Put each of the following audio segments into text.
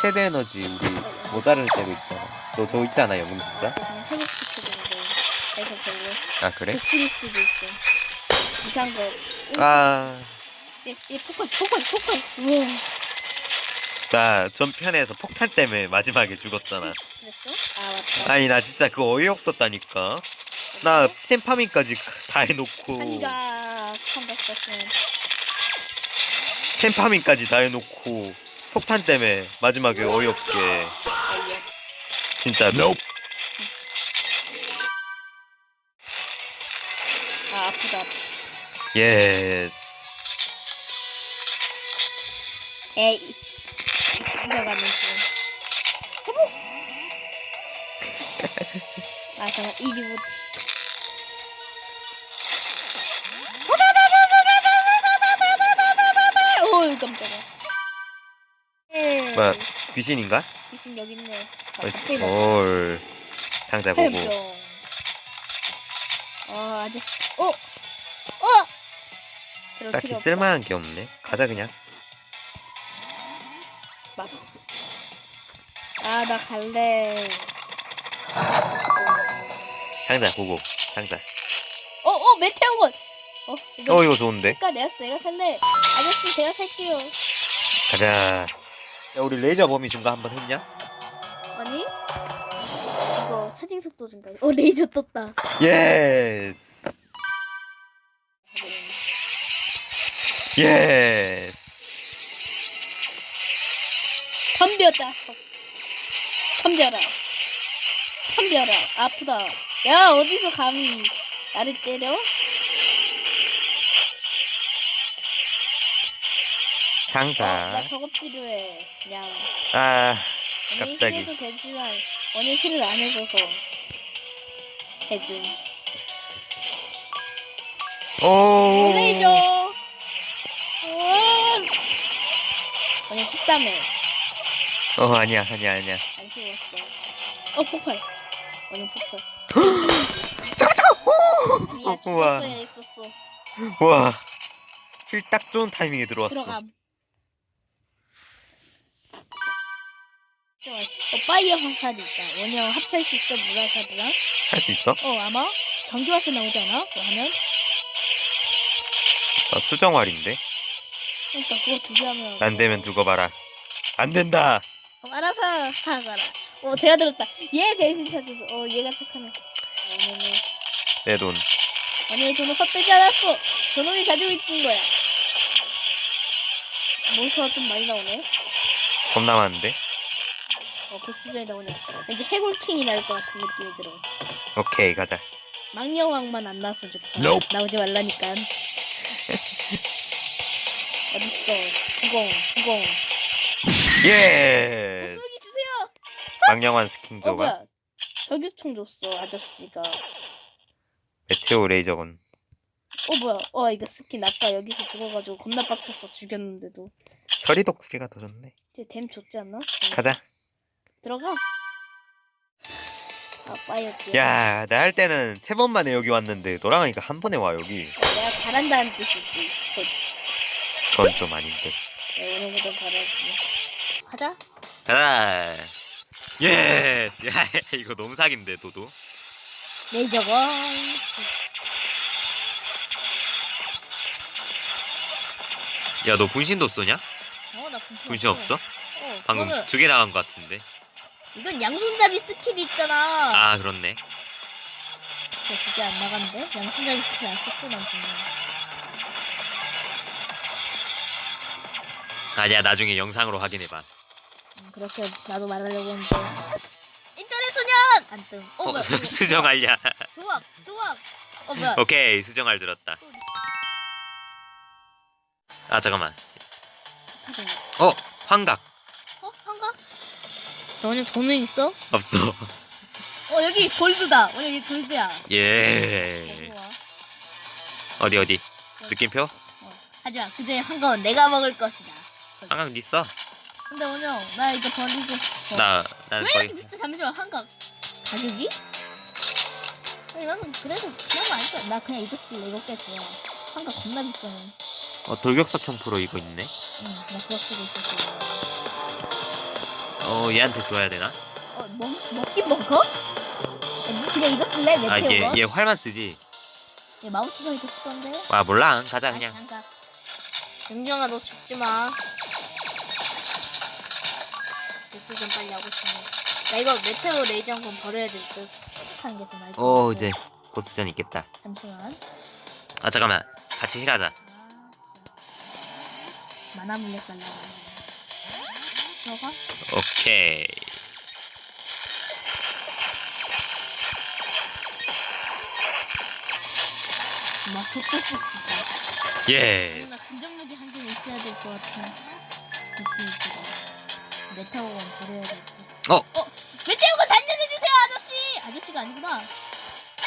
최대 에너지 우리 모자랄 때도 있잖아. 너저 있잖아 영웅사. 그냥 회복시켜주는 거. 그래서 별로. 아 그래? 데프리스도 있어. 이상한 거. 아, 얘, 얘 폭발, 폭발, 폭발. 우와. 나 전편에서 폭탄 때문에 마지막에 죽었잖아. 그랬어? 아, 맞다. 아니 나 진짜 그거 어이없었다니까. 나 템파밍까지 다 해놓고 한이가 컴백했으면 템파밍까지 다 해놓고 폭탄 때문에 마지막에 어이없게 어이없. 진짜 아, 아프다. 예스 에이. 이겨가는 중. 아, 잠깐, 이리 못. 뭐야 귀신인가? 귀신 여기 있네. 아, 갑자기 나. 올 상자 보고 해병. 아, 아저씨. 어! 어! 그럴 딱히 필요 없다. 쓸만한 게 없네 가자 그냥. 아, 나 갈래. 상자 보고 상자 어, 어, 메테오건! 어, 이거. 어 이거 좋은데 아까 내가, 내가 살래. 아저씨, 제가 살게요. 가자 야 우리 레이저 범위 증가 한번 했냐? 아니? 이거 차징 속도 증가. 어, 레이저 떴다. 예스 예스 덤벼다. 덤벼라. 덤벼라. 아프다. 야, 어디서 감히 나를 때려? 상자 저거 필요해. 그냥. 아 원인 갑자기. 힐해도 되지만 원인 힐을 안 해줘서 해줌. 오. 레이저. 원인 식담에 어 아니야 아니야 아니야. 안 씹었어. 어 폭발. 원인 폭발. 잠깐 잠깐. 우와. 와. 힐딱 좋은 타이밍에 들어왔어. 들어감. 어 파이어 화살이 있다. 원형 합칠 수 있어 물화살이랑. 할 수 있어? 어 아마 전기화살 나오지 않아? 그거 하면. 나 수정활인데. 그러니까 그거 두 개 하면. 안 되면 두고 봐라. 안 된다. 그럼 알아서 하거라. 어, 제가 들었다. 얘 대신 사주고, 어, 얘가 착하네. 오늘은, 내 돈. 아니, 돈을 헛되지 않았어. 저놈이 가지고 있는 거야. 몬스터가 좀 많이 나오네. 겁나 많은데. 어, 보스전이 나오네. 왠지 해골킹이 나올 것 같은 느낌이 들어. 오케이 가자. 망령왕만 안 나왔으면 좋겠다. Nope. 나오지 말라니까. 어딨어. 주공, 주공. 예. 소기 주세요! 망령한 스킨 어, 조가 뭐야. 저격총 줬어, 아저씨가. 메테오 레이저건. 어 뭐야 어 이거 스킨 아까 여기서 죽어가지고 겁나 빡쳤어 죽였는데도 서리독 스키가 더 좋네. 쟤댐 줬지 않나? 가자. 들어가 아 파이어지 야, 나 할 때는 세 번 만에 여기 왔는데 너랑 하니까 한 번에 와 여기. 내가 잘한다는 뜻이지 그, 그건 좀 아닌데. 내 오늘보다 잘하지 가자 가자. 예. 야, 이거 너무 사기인데 도도. 레이저 건 야, 너 분신도 쏘냐? 어 나 분신, 분신 없어? 어 방금 그거는 두 개 나간 것 같은데. 이건 양손잡이 스킬이 있잖아 아, 그렇네. 저 두개 안 나간대 양손잡이 스킬 안 썼어 난 분명 아니야, 나중에 영상으로 확인해봐. 음, 그렇게 나도 말하려고 했는데 인터넷 소년 안 뜸 어, 어, 뭐야 이거 수정알냐? 조합 조합 어 뭐야 오케이, 수정 알 들었다. 아. 잠깐만. 어, 환각. 어? 너네 돈은 있어? 없어. 어 여기 골드다 어 여기 골드야 예. 좋아 어디 어디? 느낌표? 하지마 그중에 한가은 내가 먹을 것이다 환각 니 써? 근데 원영 나 이거 버리고 어. 나, 난 왜 거의 이렇게 비싸 잠시만 한가 가격이? 아니 나는 그래도 그나마 아니까 나 그냥 이거 쓸래 이거 꽤 좋아 한가 겁나 비싸네 어, 돌격사 1000% 이거 있네. 응 나 그거 쓰고 있었어 어 얘한테 줘야 되나? 어, 먹, 먹긴 먹어? 야, 니 그냥 이거 쓸래? 아 메테오 얘 거? 얘 활만 쓰지. 얘 마우스가 이거 쓰던데? 와 몰라 가자 아, 그냥. 잠깐. 영정아 너 죽지 마. 복수 좀 빨리 하고 싶네. 나 이거 메테오 레이저 한번 버려야 될 듯. 하는 것어 같아. 이제 보스전 있겠다. 잠시만. 아 잠깐만 같이 힐하자. 아, 만화 물약 달라고. 들어가? 오케이. 막 젖도 썼어. 예. 뭔가 근접력이 한 개는 있어야 될 것 같은 느낌이 들어. 메테오건 버려야 될 듯. 어. 어! 메테오건 단련해 주세요, 아저씨! 아저씨가 아니구나.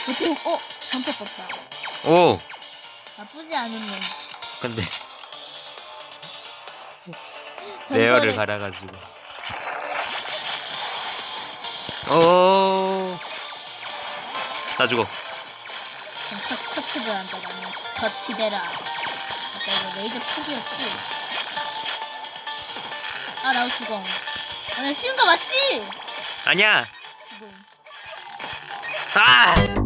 메테오, 어! 점퍼 떴다. 오 나쁘지 않은 놈. 근데 레어를 갈아가지고. 오. 나 죽어. 처치를 한다, 나는. 처치대라. 아까 이거 레이저 폭이었지? 아, 나도 죽어. 아, 나 쉬운 거 맞지? 아니야. 지금. 아.